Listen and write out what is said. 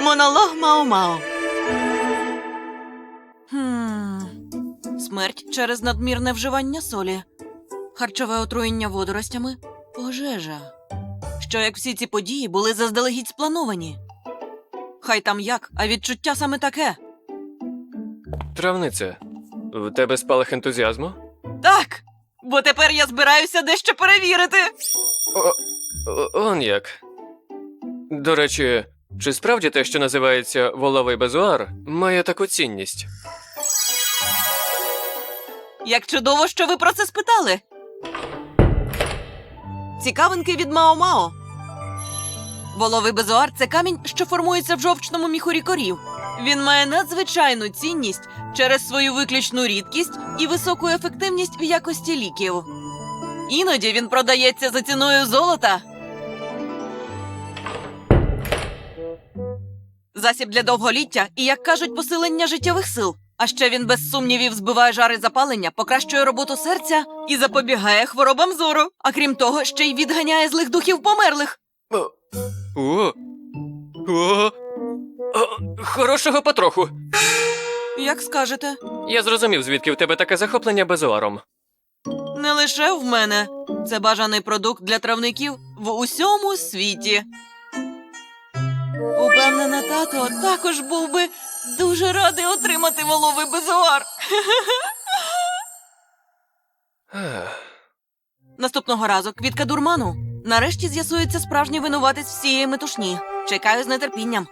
Монолог Мао-Мао. Хм. Смерть через надмірне вживання солі. Харчове отруєння водоростями. Пожежа. Що як всі ці події були заздалегідь сплановані? Хай там як, а відчуття саме таке. Травниця, в тебе спалах ентузіазму? Так, бо тепер я збираюся дещо перевірити. О, о- он як. До речі, чи справді те, що називається воловий безуар, має таку цінність? Як чудово, що ви про це спитали. Цікавинки від Мао-Мао. Воловий безуар це камінь, що формується в жовчному міхурі корів. Він має надзвичайну цінність через свою виключну рідкість і високу ефективність в якості ліків. Іноді він продається за ціною золота. Засіб для довголіття і, як кажуть, посилення життєвих сил. А ще він без сумнівів збиває жари запалення, покращує роботу серця і запобігає хворобам зору. А крім того, ще й відганяє злих духів померлих. О, о, о, о, хорошого потроху. Як скажете, Я зрозумів, звідки в тебе таке захоплення безуаром. не лише в мене. Це бажаний продукт для травників в усьому світі. Упевнена, тато також був би дуже радий отримати воловий безуар. Наступного разу квітка дурману. Нарешті з'ясується справжній винуватець всієї метушні. Чекаю з нетерпінням.